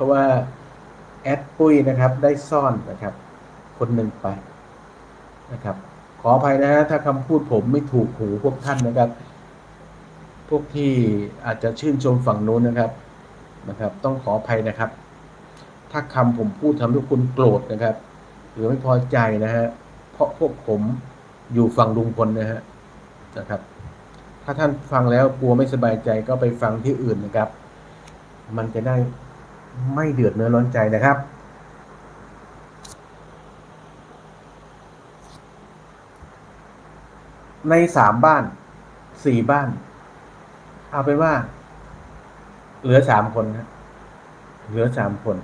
ราะว่าแอดปุ้ยนะครับได้ซ่อนนะครับ คนหนึ่งไปนะครับ ขออภัยนะฮะถ้าคำพูดผมไม่ถูกหูพวกท่านนะครับ พวกที่อาจจะชื่นชมฝั่งนู้นนะครับนะครับ ต้องขออภัยนะครับ ถ้าคำผมพูดทำให้คุณโกรธนะครับ หรือไม่พอใจนะฮะเพราะพวกผมอยู่ฝั่งลุงพลนะฮะนะครับ ถ้าท่านฟังแล้วกลัวไม่สบายใจก็ไปฟังที่อื่นนะครับ มันจะได้ ไม่เดือดเนื้อร้อนใจนะครับ ในสามบ้านสี่บ้าน เอาเป็นว่า เหลือสามคนนะเหลือสามคน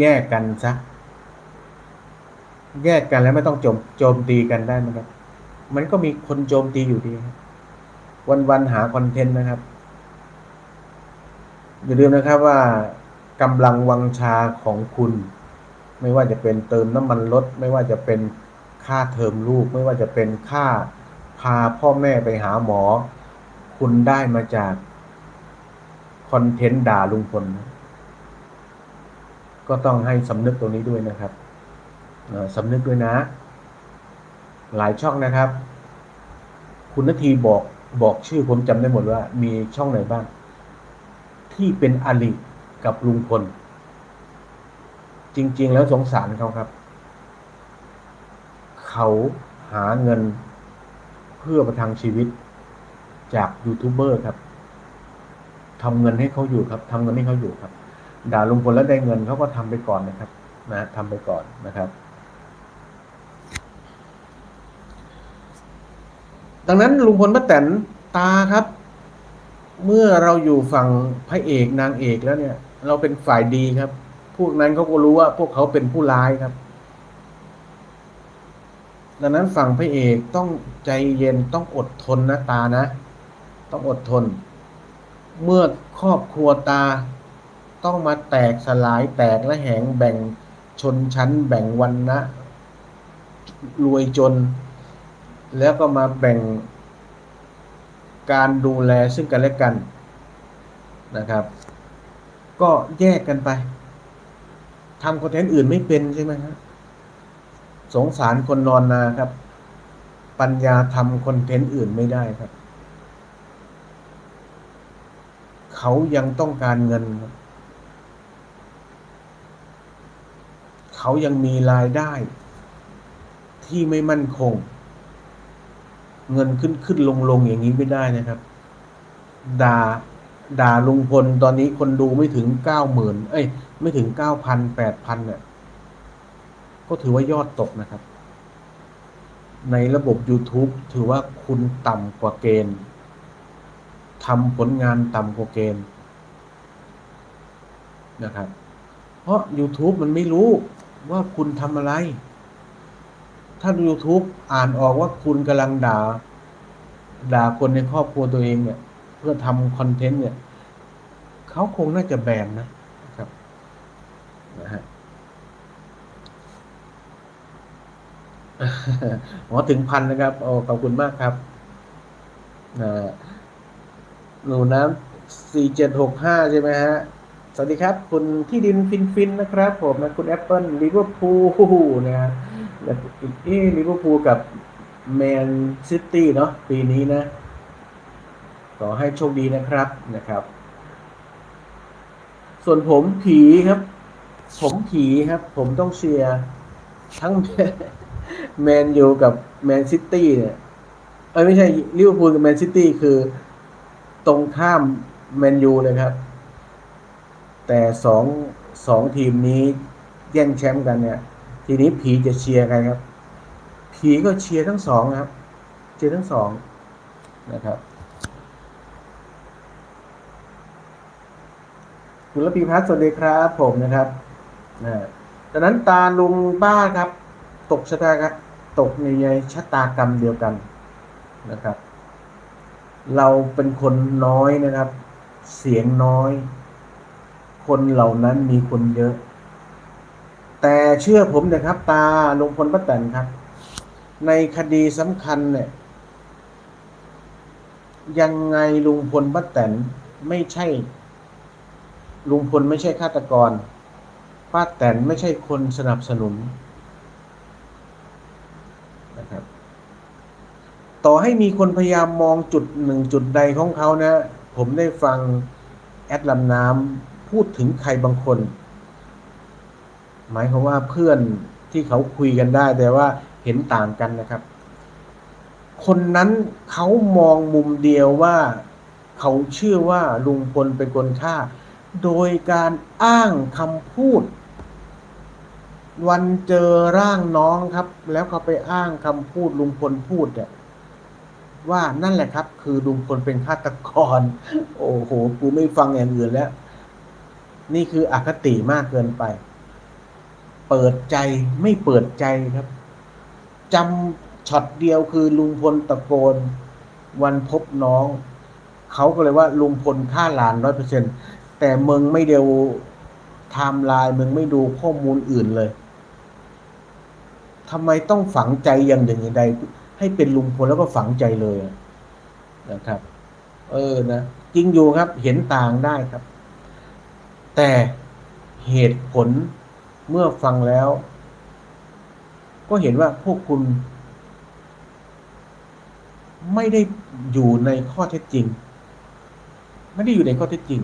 แยกกันซะแยกกันแล้วไม่ต้องโจมโจมตีกันได้นะครับ มันก็มีคนโจมตีอยู่ดีครับวันหาคอนเทนต์นะครับ อย่าลืมนะครับว่า กำลังวังชาของคุณ ไม่ว่าจะเป็นเติมน้ำมันรถไม่ว่าจะเป็นค่าเทอมลูก ไม่ว่าจะเป็นค่าพาพ่อแม่ไปหาหมอ คุณได้มาจากคอนเทนต์ด่าลุงพลนะก็ต้องให้สำนึกตรงนี้ด้วยนะครับสำนึกด้วยนะ หลายช่องนะครับ คุณนาทีบอกบอกชื่อผมจำได้หมดว่า มีช่องไหนบ้าง ที่เป็นอลิ กับลุงพล จริง ๆ แล้วสงสารเขาครับ เขาหาเงินเพื่อประทังชีวิตจากยูทูบเบอร์ครับทำเงินให้เขาอยู่ครับทำเงินให้เขาอยู่ครับ ด่าลุงพลแล้วได้เงินเขาก็ทำไปก่อนนะครับ นะทำไปก่อนนะครับดังนั้นลุงพลป้าแตนตาครับ เมื่อเราอยู่ฝั่งพระเอกนางเอกแล้วเนี่ย เราเป็นฝ่ายดีครับ พวกนั้นเขาก็รู้ว่าพวกเขาเป็นผู้ร้ายครับ ดังนั้นฝั่งพระเอกต้องใจเย็นต้องอดทนนะตานะ ต้องอดทน เมื่อครอบครัวตาต้องมาแตกสลายแตกและแหงแบ่งชนชั้น แบ่งวันนะรวยจน แล้วก็มาแบ่งการดูแลซึ่งกันและกันนะครับ ก็แยกกันไปทำคอนเทนต์อื่นไม่เป็นใช่ไหมครับสงสารคนนอนนาครับ ปัญญาทำคอนเทนต์อื่นไม่ได้ครับ เขายังต้องการเงินครับเขายังมีรายได้ ที่ไม่มั่นคง เงินขึ้นขึ้นลงลงอย่างนี้ไม่ได้นะครับด่า ด่าลุงพลตอนนี้คนดูไม่ถึงเก้าหมื่นเอ้ย ไม่ถึงเก้าพันแปดพันเนี่ย ก็ถือว่ายอดตกนะครับ ในระบบ YouTube ถือว่าคุณต่ำกว่าเกณฑ์ทำผลงานต่ำกว่าเกณฑ์นะครับ เพราะ YouTube มันไม่รู้ว่าคุณทำอะไร ถ้า YouTube อ่านออกว่าคุณกำลังด่า ด่าคนในครอบครัวตัวเองเนี่ย เพื่อทำคอนเทนต์เนี่ยเขาคงน่าจะแบนนะครับนะฮะหมอถึงพันนะครับโอ้ขอบคุณมากครับนะหนูน้ำสี่เจ็ดหกห้าใช่ไหมฮะ สวัสดีครับ คุณที่ดินฟินฟินนะครับผมนะคุณแอปเปิลลิเวอร์พูลนะฮะอีกที่ลิเวอร์พูลกับแมนซิตี้เนาะปีนี้นะ ขอให้โชคดีนะครับนะครับ ส่วนผมผีครับ ผมผีครับ ผมต้องเชียร์ทั้งแมนยูกับแมนซิตี้เนี่ยเอ้ยไม่ใช่ลิเวอร์พูลกับแมนซิตี้คือตรงข้ามแมนยูเลยครับ แต่สองสองทีมนี้แย่งแชมป์กันเนี่ย ทีนี้ผีจะเชียร์ใครครับ ผีก็เชียร์ทั้งสองครับ เชียร์ทั้งสองนะครับ คุณระพีพัฒน์สวัสดีครับ ผมนะครับนะดังนั้นตาลุงป้าครับ ตกชะตากรรมตกในชะตากรรมเดียวกันนะครับ เราเป็นคนน้อยนะครับ เสียงน้อย คนเหล่านั้นมีคนเยอะ แต่เชื่อผมนะครับ ตาลุงพลป้าแตนครับ ในคดีสำคัญเนี่ย ยังไงลุงพลป้าแตนไม่ใช่ ลุงพลไม่ใช่ฆาตกร ป้าแตนไม่ใช่คนสนับสนุนนะครับ ต่อให้มีคนพยายามมองจุดหนึ่งจุดใดของเขานะ ผมได้ฟังแอดลำน้ำพูดถึงใครบางคน หมายความว่าเพื่อนที่เขาคุยกันได้ แต่ว่าเห็นต่างกันนะครับ คนนั้นเขามองมุมเดียวว่า เขาเชื่อว่าลุงพลเป็นคนฆ่า โดยการอ้างคำพูด วันเจอร่างน้องครับ แล้วเขาไปอ้างคำพูดลุงพลพูดเนี่ยว่านั่นแหละครับ คือลุงพลเป็นฆาตกร โอ้โหกูไม่ฟังอย่างอื่นแล้ว นี่คืออคติมากเกินไป เปิดใจไม่เปิดใจครับจำช็อตเดียวคือลุงพลตะโกน วันพบน้อง เขาก็เลยว่าลุงพลฆ่าหลานร้อยเปอร์เซ็นต แต่มึงไม่เดียวไทม์ไลน์มึงไม่ดูข้อมูลอื่นเลยทำไมต้องฝังใจอย่างหนึ่งอย่างใด ให้เป็นลุงพลแล้วก็ฝังใจเลยนะครับ เออนะจริงอยู่ครับ เห็นต่างได้ครับ แต่เหตุผลเมื่อฟังแล้ว ก็เห็นว่าพวกคุณ ไม่ได้อยู่ในข้อเท็จจริง ไม่ได้อยู่ในข้อเท็จจริง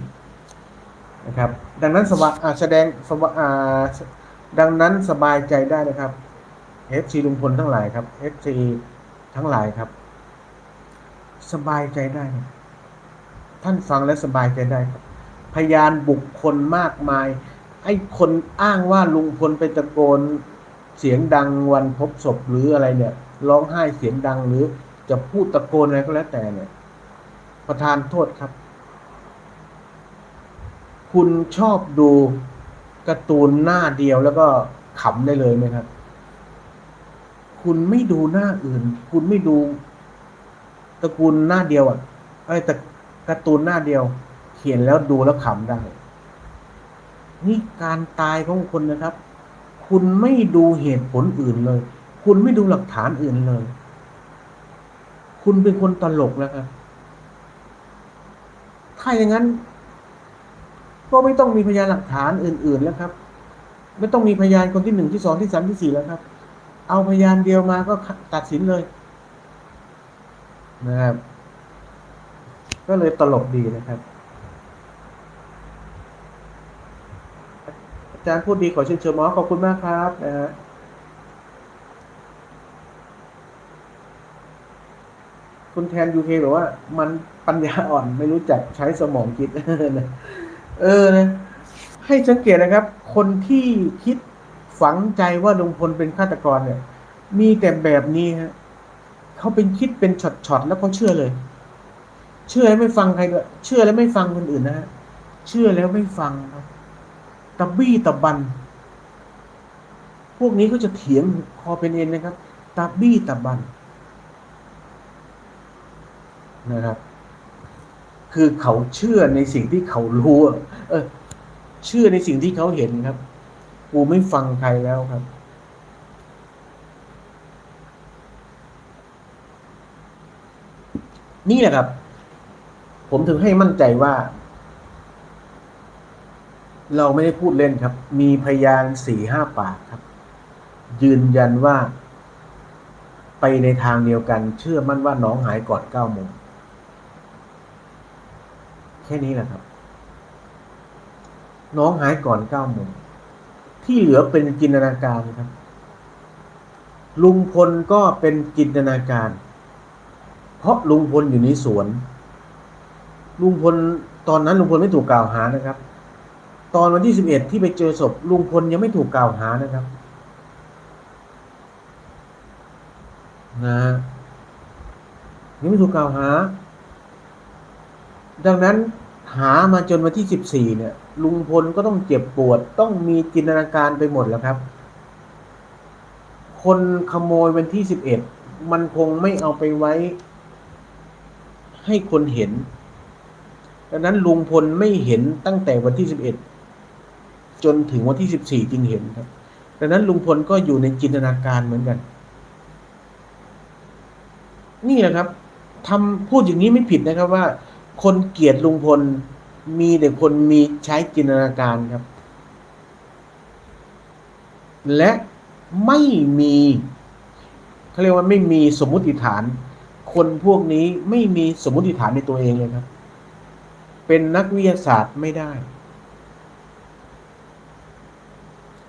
นะครับ ดังนั้นสบายแสดงสบายดังนั้นสบายใจได้นะครับเอฟซีลุงพลทั้งหลายครับเอฟซีทั้งหลายครับ สบายใจได้ ท่านฟังแล้วสบายใจได้ครับ พยานบุคคลมากมาย ไอ้คนอ้างว่าลุงพลไปตะโกนเสียงดังวันพบศพหรืออะไรเนี่ยร้องไห้เสียงดังหรือจะพูดตะโกนอะไรก็แล้วแต่เนี่ย ประธานโทษครับ คุณชอบดูการ์ตูนหน้าเดียวแล้วก็ขำได้เลยไหมครับ คุณไม่ดูหน้าอื่น คุณไม่ดูตระกูลหน้าเดียวอะไอ้แต่การ์ตูนหน้าเดียว เขียนแล้วดูแล้วขำได้ นี่การตายของคนนะครับ คุณไม่ดูเหตุผลอื่นเลย คุณไม่ดูหลักฐานอื่นเลย คุณเป็นคนตลกแล้วครับถ้าอย่างนั้น ก็ไม่ต้องมีพยานหลักฐานอื่น ๆ แล้วครับ ไม่ต้องมีพยานคนที่หนึ่งที่สองที่สามที่สี่แล้วครับ เอาพยานเดียวมาก็ตัดสินเลยนะครับ ก็เลยตลกดีนะครับ อาจารย์พูดดีขอเชิญเชิญหมอขอบคุณมากครับนะฮะคุณแทนยูเคบอกว่า มันปัญญาอ่อนไม่รู้จักใช้สมองคิดนะ เออนะให้สังเกตนะครับ คนที่คิดฝังใจว่าลุงพลเป็นฆาตกรเนี่ย มีแต่แบบนี้ฮะเขาเป็นคิดเป็นช็อตๆแล้วเขาเชื่อเลย เชื่อแล้วไม่ฟังใครด้วยเชื่อแล้วไม่ฟังคนอื่นนะฮะเชื่อแล้วไม่ฟังครับตะบี้ตะบัน พวกนี้ก็จะเถียงคอเป็นเอ็นนะครับตะบี้ตะบันนะครับ คือเขาเชื่อในสิ่งที่เขารู้เออ เชื่อในสิ่งที่เขาเห็นครับ กูไม่ฟังใครแล้วครับ นี่แหละครับ ผมถึงให้มั่นใจว่า เราไม่ได้พูดเล่นครับ มีพยานสี่ห้าปากครับ ยืนยันว่า ไปในทางเดียวกัน เชื่อมั่นว่าน้องหายก่อนเก้าโมง แค่นี้แหละครับ น้องหายก่อนเก้าโมงที่เหลือเป็นจินตนาการครับ ลุงพลก็เป็นจินตนาการ เพราะลุงพลอยู่ในสวน ลุงพลตอนนั้นลุงพลไม่ถูกกล่าวหานะครับ ตอนวันที่สิบเอ็ดที่ไปเจอศพลุงพลยังไม่ถูกกล่าวหานะครับนะยังไม่ถูกกล่าวหา ดังนั้นหามาจนวันที่สิบสี่เนี่ย ลุงพลก็ต้องเจ็บปวด ต้องมีจินตนาการไปหมดแล้วครับ คนขโมยวันที่สิบเอ็ดมันคงไม่เอาไปไว้ ให้คนเห็น ดังนั้นลุงพลไม่เห็นตั้งแต่วันที่สิบเอ็ดจนถึงวันที่สิบสี่จึงเห็นครับ ดังนั้นลุงพลก็อยู่ในจินตนาการเหมือนกัน นี่แหละครับทำพูดอย่างนี้ไม่ผิดนะครับว่า คนเกลียดลุงพลมีแต่คนมีใช้จินตนาการครับ และไม่มีเขาเรียกว่าไม่มีสมมุติฐาน คนพวกนี้ไม่มีสมมุติฐานในตัวเองเลยครับ เป็นนักวิทยาศาสตร์ไม่ได้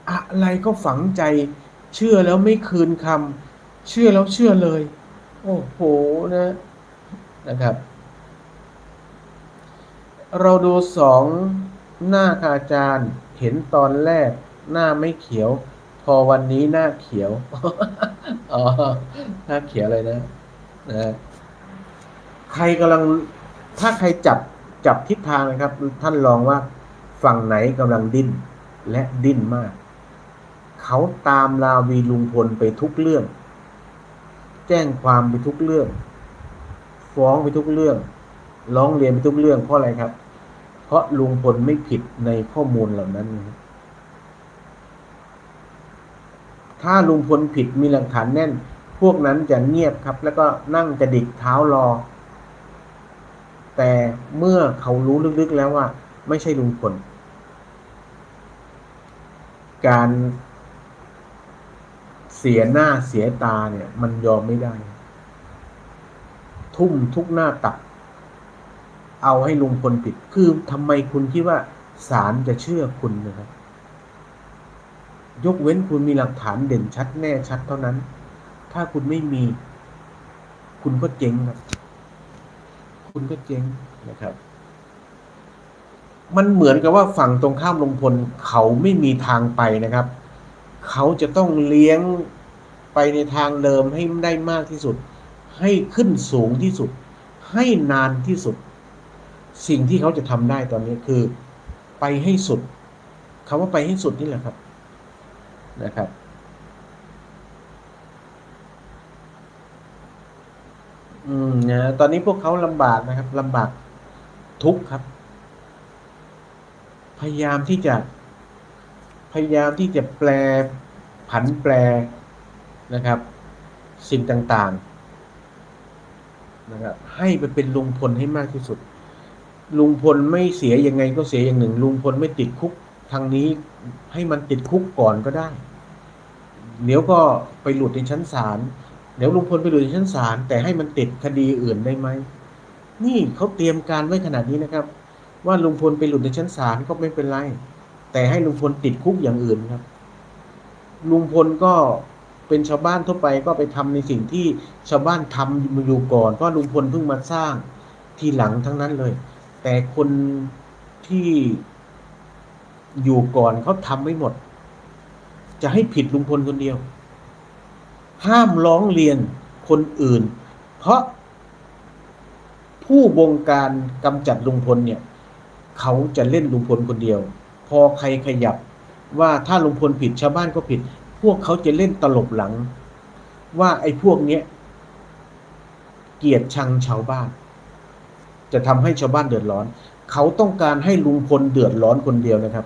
อะไรก็ฝังใจ เชื่อแล้วไม่คืนคำเชื่อแล้วเชื่อเลย โอ้โหนะนะครับ เราดูสองหน้าค่ะอาจารย์ เห็นตอนแรก หน้าไม่เขียว พอวันนี้หน้าเขียวอ๋อหน้าเขียวเลยนะนะใครกำลังถ้าใครจับจับทิศทางนะครับ ท่านลองว่าฝั่งไหนกำลังดิ้นและดิ้นมาก เขาตามลาวีลุงพลไปทุกเรื่อง แจ้งความไปทุกเรื่อง ฟ้องไปทุกเรื่อง ร้องเรียนไปทุกเรื่องเพราะอะไรครับ เพราะลุงพลไม่ผิดในข้อมูลเหล่านั้นนะครับถ้าลุงพลผิดมีหลักฐานแน่น พวกนั้นจะเงียบครับ แล้วก็นั่งจะดิกเท้ารอ แต่เมื่อเขารู้ลึกๆแล้วว่า ไม่ใช่ลุงพล การเสียหน้าเสียตาเนี่ย มันยอมไม่ได้ ทุ่มทุกหน้าตัก เอาให้ลุงพลผิด คือทำไมคุณคิดว่าศาลจะเชื่อคุณนะครับ ยกเว้นคุณมีหลักฐานเด่นชัดแน่ชัดเท่านั้น ถ้าคุณไม่มี คุณก็เจ๊งครับ คุณก็เจ๊งนะครับ มันเหมือนกับว่าฝั่งตรงข้ามลุงพลเขาไม่มีทางไปนะครับ เขาจะต้องเลี้ยงไปในทางเดิมให้ได้มากที่สุด ให้ขึ้นสูงที่สุด ให้นานที่สุด สิ่งที่เขาจะทำได้ตอนนี้คือไปให้สุดคำว่าไปให้สุดนี่แหละครับนะครับ อืมนะตอนนี้พวกเขาลำบากนะครับลำบากทุกครับ พยายามที่จะ พยายามที่จะแปลผันแปลนะครับ สิ่งต่างๆนะครับให้ไปเป็นลุงพลให้มากที่สุด ลุงพลไม่เสียยังไงก็เสียอย่างหนึ่ง ลุงพลไม่ติดคุกทางนี้ให้มันติดคุกก่อนก็ได้ เดี๋ยวก็ไปหลุดในชั้นศาลเดี๋ยวลุงพลไปหลุดในชั้นศาลแต่ให้มันติดคดีอื่นได้ไหมนี่เขาเตรียมการไว้ขนาดนี้นะครับ ว่าลุงพลไปหลุดในชั้นศาลก็ไม่เป็นไร แต่ให้ลุงพลติดคุกอย่างอื่นครับ ลุงพลก็เป็นชาวบ้านทั่วไปก็ไปทำในสิ่งที่ชาวบ้านทำอยู่ก่อนเพราะลุงพลเพิ่งมาสร้างทีหลังทั้งนั้นเลย แต่คนที่อยู่ก่อนเขาทำไม่หมด จะให้ผิดลุงพลคนเดียว ห้ามร้องเรียนคนอื่น เพราะผู้บงการกำจัดลุงพลเนี่ย เขาจะเล่นลุงพลคนเดียว พอใครขยับว่าถ้าลุงพลผิดชาวบ้านก็ผิด พวกเขาจะเล่นตลบหลัง ว่าไอ้พวกเนี้ย เกลียดชังชาวบ้าน จะทำให้ชาวบ้านเดือดร้อน เขาต้องการให้ลุงพลเดือดร้อนคนเดียวนะครับ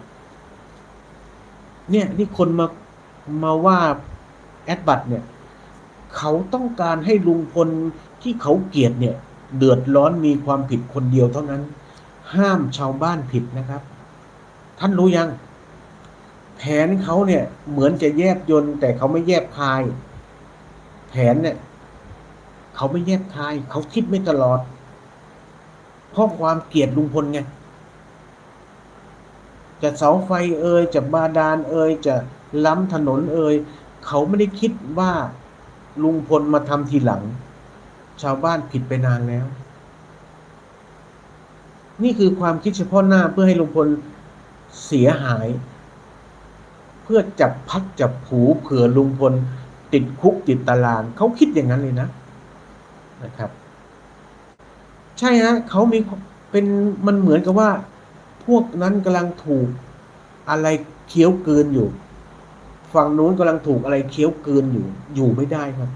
เนี่ยนี่คนมามาว่าแอดบัตเนี่ย เขาต้องการให้ลุงพลที่เขาเกลียดเนี่ย เดือดร้อนมีความผิดคนเดียวเท่านั้น ห้ามชาวบ้านผิดนะครับ ท่านรู้ยัง แผนเขาเนี่ยเหมือนจะแยบยนต์แต่เขาไม่แยบคาย แผนเนี่ย เขาไม่แยบคาย เขาคิดไม่ตลอด เพราะความเกลียดลุงพลไง จะเสาไฟเอ่ยจะบาดาลเอ่ยจะล้ำถนนเอ่ยเขาไม่ได้คิดว่าลุงพลมาทำทีหลัง ชาวบ้านผิดไปนานแล้ว นี่คือความคิดเฉพาะหน้าเพื่อให้ลุงพลเสียหาย เพื่อจับพักจับผูเผื่อลุงพลติดคุกติดตารางเขาคิดอย่างนั้นเลยนะนะครับ ใช่ฮะเขามีเป็นมันเหมือนกับว่า พวกนั้นกำลังถูกอะไรเคี้ยวเกินอยู่ ฝั่งนู้นกำลังถูกอะไรเคี้ยวเกินอยู่ อยู่ไม่ได้ครับ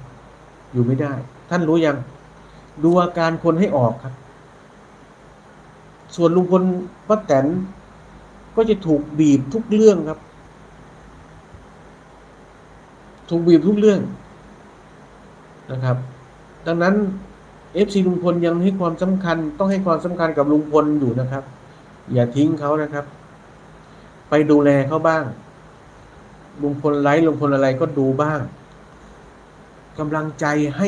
อยู่ไม่ได้ ท่านรู้ยังดูอาการคนให้ออกครับ ส่วนลุงพลป้าแตนก็จะถูกบีบทุกเรื่องครับ ถูกบีบทุกเรื่องนะครับ ดังนั้น เอฟซีลุงพลยังให้ความสำคัญ ต้องให้ความสำคัญกับลุงพลอยู่นะครับ อย่าทิ้งเขานะครับ ไปดูแลเขาบ้าง ลุงพลไลฟ์ลุงพลอะไรก็ดูบ้างกำลังใจให้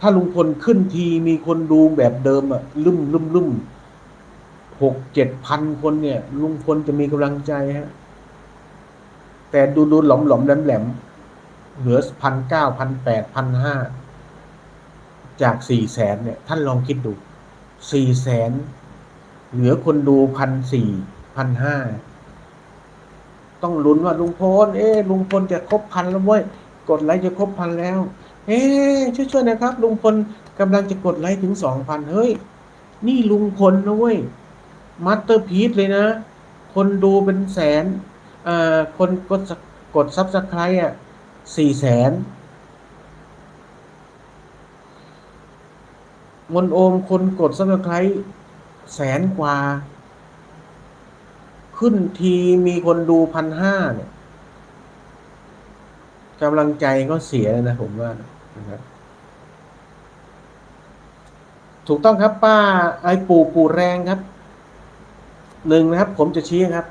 ถ้าลุงพลขึ้นทีมีคนดูแบบเดิมอะลุ่มลุ่มลุ่มหกเจ็ดพันคนเนี่ย ลุงพลจะมีกำลังใจฮะแต่ดูดูหลอมหลอมแหลมแหลมเหลือพันเก้าพันแปดพันห้า จากสี่แสนเนี่ย ท่านลองคิดดูสี่แสนเหลือคนดูพันสี่พันห้าต้องลุ้นว่าลุงพลเอ๊ลุงพลจะครบพันแล้วเว้ยกดไลค์จะครบพันแล้ว เอ๊ช่วยๆนะครับ ลุงพลกำลังจะกดไลค์ถึงสองพันเฮ้ย นี่ลุงพลนะเว้ยมาสเตอร์พีซเลยนะ คนดูเป็นแสนเอ่อคนกดกดซับสไครต์อะสี่แสน มนโอมคนกดซับสไครต์แสนกว่า ขึ้นทีมีคนดูพันห้าเนี่ยกำลังใจก็เสียนะผมว่านะครับถูกต้องครับป้าไอ้ปู่ปู่แรงครับหนึ่งนะครับ ผมจะชี้ครับ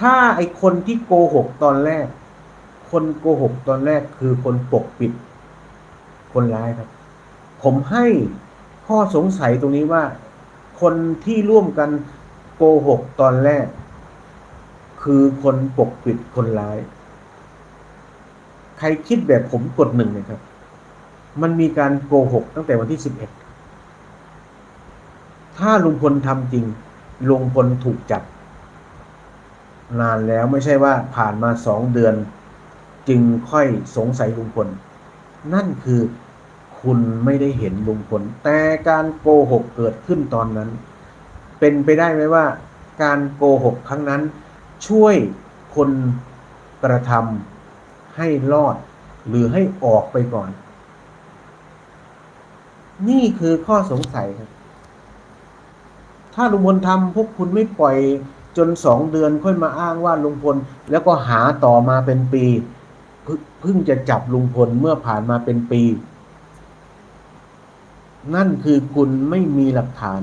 ถ้าไอ้คนที่โกหกตอนแรก คนโกหกตอนแรกคือคนปกปิด คนร้ายครับ ผมให้ ข้อสงสัยตรงนี้ว่า คนที่ร่วมกันโกหกตอนแรก คือคนปกปิดคนร้าย ใครคิดแบบผมกดหนึ่งเลยครับ มันมีการโกหกตั้งแต่วันที่สิบเอ็ดถ้าลุงพลทำจริงลุงพลถูกจับ นานแล้วไม่ใช่ว่าผ่านมาสองเดือน จึงค่อยสงสัยลุงพล นั่นคือ คุณไม่ได้เห็นลุงพลแต่การโกหกเกิดขึ้นตอนนั้น เป็นไปได้ไหมว่า การโกหกครั้งนั้น ช่วยคนกระทำให้รอด หรือให้ออกไปก่อน นี่คือข้อสงสัยครับ ถ้าลุงพลทำพวกคุณไม่ปล่อยจนสองเดือนค่อยมาอ้างว่าลุงพล แล้วก็หาต่อมาเป็นปีเพิ่งเพิ่งจะจับลุงพลเมื่อผ่านมาเป็นปี นั่นคือคุณไม่มีหลักฐาน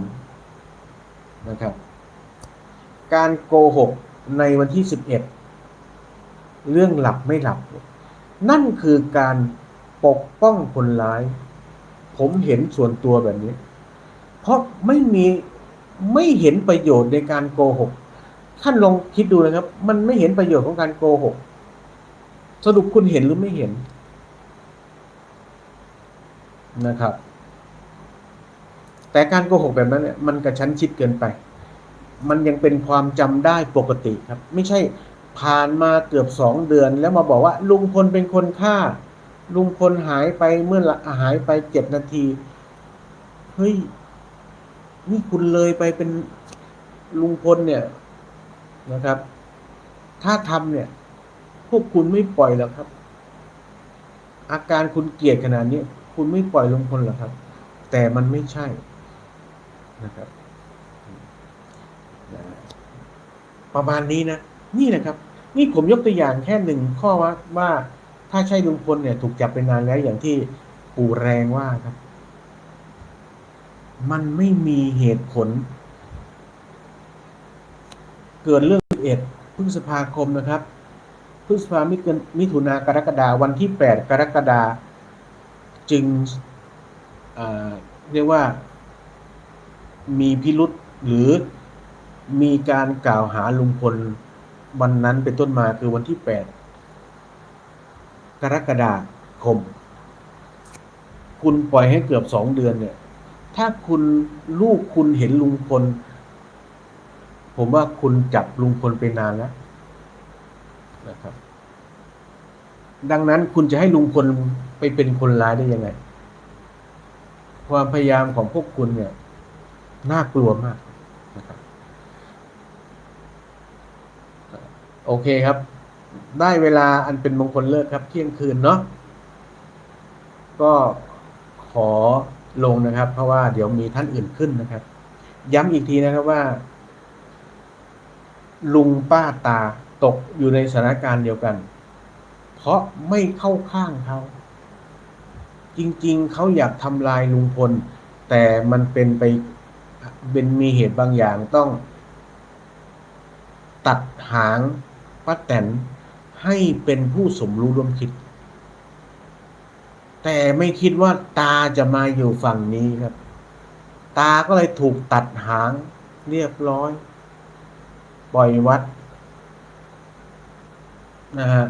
นะครับ การโกหกในวันที่สิบเอ็ดเรื่องหลับไม่หลับ นั่นคือการปกป้องคนร้าย ผมเห็นส่วนตัวแบบนี้ เพราะไม่มีไม่เห็นประโยชน์ในการโกหก ท่านลองคิดดูนะครับ มันไม่เห็นประโยชน์ของการโกหก สรุปคุณเห็นหรือไม่เห็นนะครับ แต่การโกหกแบบนั้นเนี่ยมันกระชั้นชิดเกินไป มันยังเป็นความจำได้ปกติครับ ไม่ใช่ผ่านมาเกือบสองเดือน แล้วมาบอกว่า ลุงพลเป็นคนฆ่า ลุงพลหายไปเมื่อละหายไปเจ็ดนาที เฮ้ย นี่คุณเลยไปเป็นลุงพลเนี่ยนะครับ ถ้าทำเนี่ย พวกคุณไม่ปล่อยหรอกครับ อาการคุณเกลียดขนาดนี้ คุณไม่ปล่อยลุงพลหรอกครับ แต่มันไม่ใช่ นะครับประมาณนี้นะ นี่นะครับ นี่ผมยกตัวอย่างแค่หนึ่งข้อว่าว่าถ้าใช่ลุงพลเนี่ย ถูกจับไปนานแล้วอย่างที่ปู่แรงว่าครับ มันไม่มีเหตุผล เกิดเรื่องเอ็ดพฤษภาคมนะครับพฤษภามิเกินมิถุนากรกฎาวันที่แปดกรกฎาจึงเรียกว่า มีพิรุษหรือมีการกล่าวหาลุงพลวันนั้นเป็นต้นมาคือวันที่แปดกรกฎาคม คุณปล่อยให้เกือบสองเดือนเนี่ย ถ้าคุณลูกคุณเห็นลุงพล ผมว่าคุณจับลุงพลไปนานแล้วนะครับ ดังนั้นคุณจะให้ลุงพลไปเป็นคนร้ายได้ยังไง ความพยายามของพวกคุณเนี่ย น่ากลัวมากนะครับโอเคครับ ได้เวลาอันเป็นมงคลเลิกครับ เที่ยงคืนเนาะก็ขอลงนะครับ เพราะว่าเดี๋ยวมีท่านอื่นขึ้นนะครับ ย้ำอีกทีนะครับว่า ลุงป้าตาตกอยู่ในสถานการณ์เดียวกัน เพราะไม่เข้าข้างเขา จริง ๆ เขาอยากทำลายลุงพล แต่มันเป็นไป เป็นมีเหตุบางอย่างต้อง ตัดหางป้าแตนให้เป็นผู้สมรู้ร่วมคิด แต่ไม่คิดว่าตาจะมาอยู่ฝั่งนี้ครับ ตาก็เลยถูกตัดหางเรียบร้อย ปล่อยวัดนะฮะ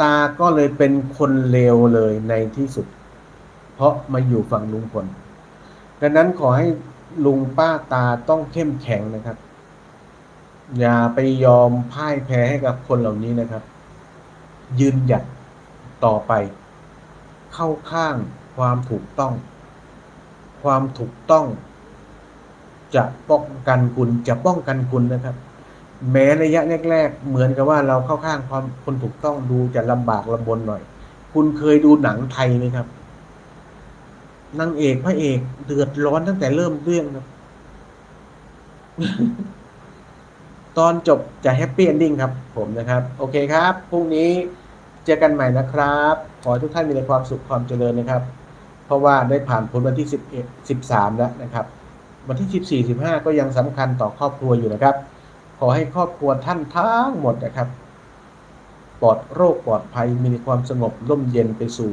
ตาก็เลยเป็นคนเลวเลยในที่สุด เพราะมาอยู่ฝั่งลุงพล ดังนั้นขอให้ลุงป้าตาต้องเข้มแข็งนะครับ อย่าไปยอมพ่ายแพ้ให้กับคนเหล่านี้นะครับ ยืนหยัดต่อไป เข้าข้างความถูกต้อง ความถูกต้อง จะป้องกันคุณจะป้องกันคุณนะครับ แม้ระยะแรกๆเหมือนกับว่าเราเข้าข้างความคนถูกต้องดูจะลำบากลำบนหน่อย คุณเคยดูหนังไทยไหมครับ นางเอกพระเอกเดือดร้อนตั้งแต่เริ่มเรื่องครับ ตอนจบจะแฮปปี้เอนดิ้งครับ ผมนะครับ โอเคครับพรุ่งนี้เจอกันใหม่นะครับ ขอทุกท่านมีแต่ความสุขความเจริญนะครับ เพราะว่าได้ผ่านพ้นวันที่11 13 แล้วนะครับ วันที่ 14 15 ก็ยังสำคัญต่อครอบครัวอยู่นะครับ ขอให้ครอบครัวท่านทั้งหมดนะครับ ปลอดโรคปลอดภัยมีความสงบร่มเย็นไปสู่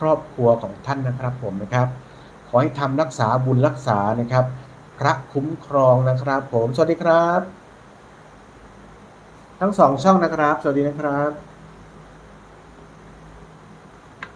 ครอบครัวของท่านนะครับผมนะครับ ขอให้ทำรักษาบุญรักษานะครับ พระคุ้มครองนะครับ ผม สวัสดีครับ ทั้งสองช่องนะครับ สวัสดีนะครับ